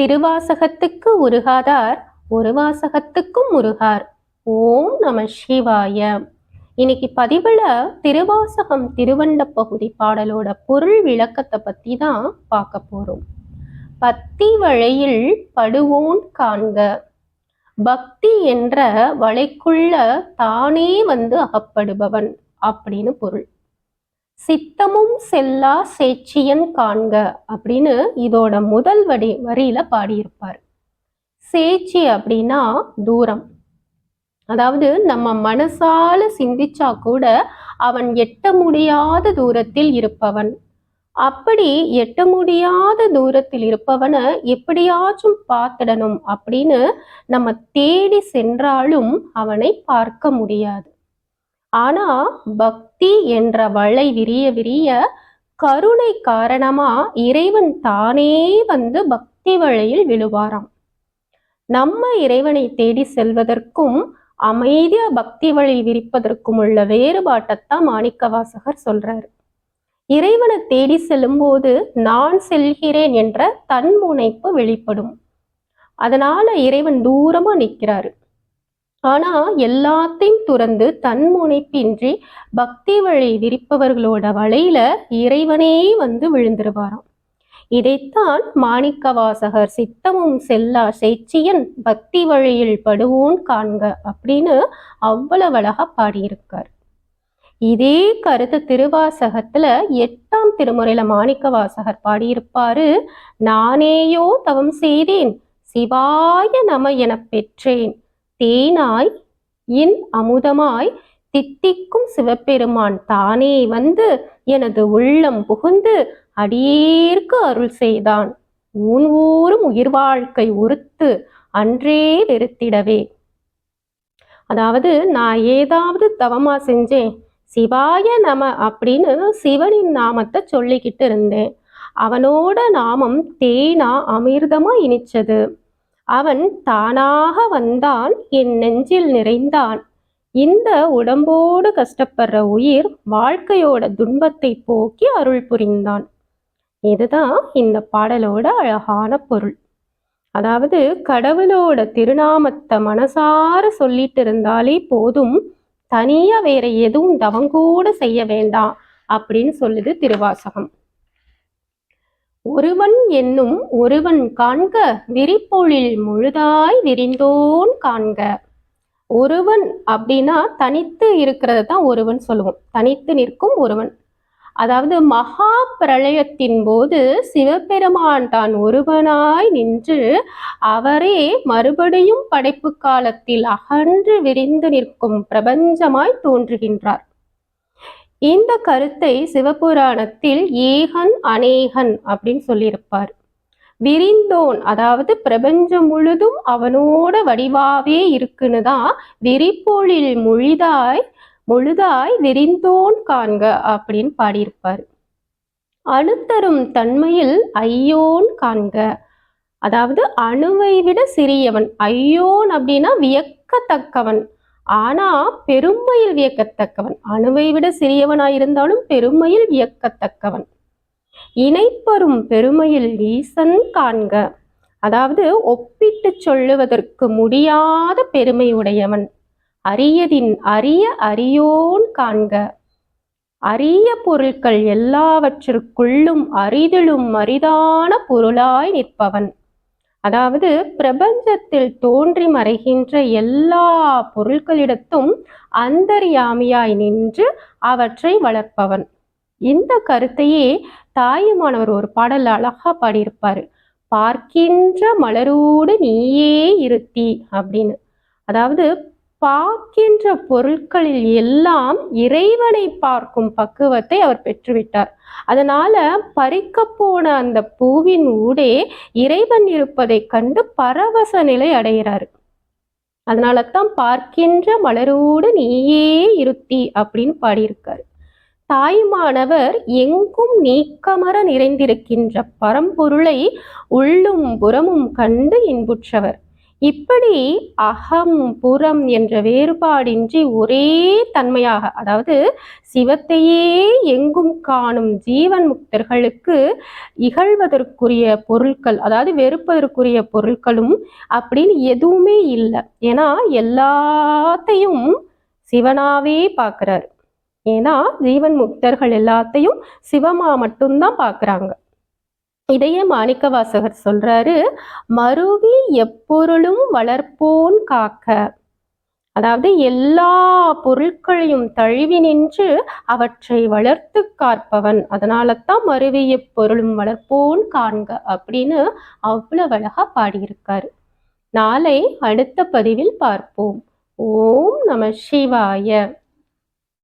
திருவாசகத்துக்கு உருகாதார் ஒரு வாசகத்துக்கும் உருகார். ஓம் நம சிவாய. இன்னைக்கு பதிவுல திருவாசகம் திருவண்ட பகுதி பாடலோட பொருள் விளக்கத்தை பத்தி தான் பார்க்க போறோம். பத்தி வழையில் படுவோன் காண்க. பக்தி என்ற வலைக்குள்ள தானே வந்து அகப்படுபவன் அப்படின்னு பொருள். சித்தமும் செல்லா சேச்சியன் காண்க அப்படின்னு இதோட முதல் வடி வரியில பாடியிருப்பார். சேச்சி அப்படின்னா தூரம். அதாவது நம்ம மனசால சிந்திச்சா கூட அவன் எட்ட முடியாத தூரத்தில் இருப்பவன். அப்படி எட்ட முடியாத தூரத்தில் இருப்பவனை எப்படியாச்சும் பார்த்திடணும் அப்படின்னு நம்ம தேடி சென்றாலும் அவனை பார்க்க முடியாது. ஆனா பக்தி என்ற வளை விரிய விரிய கருணை காரணமா இறைவன் தானே வந்து பக்தி வழியில் விழுவாராம். நம்ம இறைவனை தேடி செல்வதற்கும் அமைதியா பக்தி வழி விரிப்பதற்கும் உள்ள வேறுபாட்டைத்தான் மாணிக்க வாசகர் சொல்றாரு. இறைவனை தேடி செல்லும்போது நான் செல்கிறேன் என்ற தன்முனைப்பு வெளிப்படும். அதனால இறைவன் தூரமா நிற்கிறாரு ஆனா எல்லாத்தையும் துறந்து தன்முனைப்பின்றி பக்தி வழி விரிப்பவர்களோட வலையில இறைவனே வந்து விழுந்துருவாராம். இதைத்தான் மாணிக்கவாசகர் சித்தமும் செல்லா சேச்சியன் பக்தி வழியில் படுவோன் காண்க அப்படின்னு அவ்வளவு அழகா பாடியிருக்கார். இதே கருத்து திருவாசகத்துல எட்டாம் திருமுறையில மாணிக்க வாசகர் பாடியிருப்பாரு நானேயோ தவம் செய்தேன் சிவாய நம எனப் பெற்றேன் தேனாய் இன் அமுதமாய் தித்திக்கும் சிவபெருமான் தானே வந்து எனது உள்ளம் புகுந்து அடியேற்கு அருள் செய்தான். ஊன் ஊரும் உயிர் வாழ்க்கை உறுத்து அன்றே வெறுத்திடவே. அதாவது நான் ஏதாவது தவமா செஞ்சேன் சிவாய நம அப்படின்னு சிவனின் நாமத்தை சொல்லிக்கிட்டு இருந்தேன். அவனோட நாமம் தேனா அமிர்தமா இனிச்சது. அவன் தானாக வந்தான் என் நெஞ்சில் நிறைந்தான். இந்த உடம்போடு கஷ்டப்படுற உயிர் வாழ்க்கையோட துன்பத்தை போக்கி அருள் புரிந்தான். இதுதான் இந்த பாடலோட அழகான பொருள். அதாவது கடவுளோட திருநாமத்தை மனசார சொல்லிட்டு இருந்தாலே போதும் தனியா வேற எதுவும் தவங்கூட செய்ய வேண்டாம் அப்படின்னு சொல்லுது திருவாசகம். ஒருவன் என்னும் ஒருவன் காண்க விரிப்பொழில் முழுதாய் விரிந்தோன் காண்க. ஒருவன் அப்படின்னா தனித்து இருக்கிறது தான் ஒருவன் சொல்லுவோம். தனித்து நிற்கும் ஒருவன். அதாவது மகா பிரளயத்தின் போது சிவபெருமான் தான் ஒருவனாய் நின்று அவரே மறுபடியும் படைப்பு காலத்தில் அகன்று விரிந்து நிற்கும் பிரபஞ்சமாய் தோன்றுகின்றார். இந்த கருத்தை சிவபுராணத்தில் ஏகன் அநேகன் அப்படின்னு சொல்லியிருப்பார். விரிந்தோன் அதாவது பிரபஞ்சம் முழுதும் அவனோட வடிவாவே இருக்குன்னு தான் விரிப்பொழில் முழுதாய் முழுதாய் விரிந்தோன் காண்க அப்படின்னு பாடியிருப்பார். அணுத்தரும் தன்மையில் ஐயோன் காண்க. அதாவது அணுவை விட சிறியவன். ஐயோன் அப்படின்னா வியக்கத்தக்கவன். ஆனா பெருமையில் வியக்கத்தக்கவன் அணுவை விட சிறியவனாயிருந்தாலும் பெருமையில் வியக்கத்தக்கவன். இணைப்பரும் பெருமையில் ஈசன் காண்க. அதாவது ஒப்பிட்டு சொல்லுவதற்கு முடியாத பெருமை உடையவன். அரியதின் அரிய அரியோன் காண்க. அரிய பொருட்கள் எல்லாவற்றிற்குள்ளும் அரிதிலும் அரிதான பொருளாய் நிற்பவன். அதாவது பிரபஞ்சத்தில் தோன்றி மறைகின்ற எல்லா பொருட்களிடத்தும் அந்தர்யாமியாய் நின்று அவற்றை வளர்ப்பவன். இந்த கருத்தையே தாயுமானவர் ஒரு பாடல் அழகா பாடியிருப்பாரு. பார்க்கின்ற மலரோடு நீயே இருத்தி அப்படின்னு. அதாவது பார்க்கின்ற பொருட்களில் எல்லாம் இறைவனை பார்க்கும் பக்குவத்தை அவர் பெற்றுவிட்டார். அதனால பறிக்க போன அந்த பூவின் ஊடே இறைவன் இருப்பதை கண்டு பரவச நிலை அடைகிறாரு. அதனால தான் பார்க்கின்ற மலரோடு நீயே இருத்தி அப்படின்னு பாடியிருக்காரு. தாய்மானவர் எங்கும் நீக்கமர நிறைந்திருக்கின்ற பரம்பொருளை உள்ளும் புறமும் கண்டு இன்புற்றவர். இப்படி அகம் புறம் என்ற வேறுபாடின்றி ஒரே தன்மையாக அதாவது சிவத்தையே எங்கும் காணும் ஜீவன் முக்தர்களுக்கு இகழ்வதற்குரிய பொருட்கள் அதாவது வெறுப்பதற்குரிய பொருட்களும் அப்படின்னு எதுவுமே இல்லை. ஏன்னா எல்லாத்தையும் சிவனாவே பார்க்குறாரு. ஏன்னா ஜீவன் முக்தர்கள் எல்லாத்தையும் சிவமா மட்டும்தான் பார்க்குறாங்க. இதையே மாணிக்கவாசகர் சொல்றாரு மருவி எப்பொருளும் வளர்ப்போன் காக்க. அதாவது எல்லா பொருட்களையும் தழுவி நின்று அவற்றை வளர்த்து காற்பவன் அதனால தான் மருவி எப்பொருளும் வளர்ப்போன் காண்க அப்படின்னு அவ்வளவு அழகா பாடியிருக்காரு. நாளை அடுத்த பதிவில் பார்ப்போம். ஓம் நம சிவாய.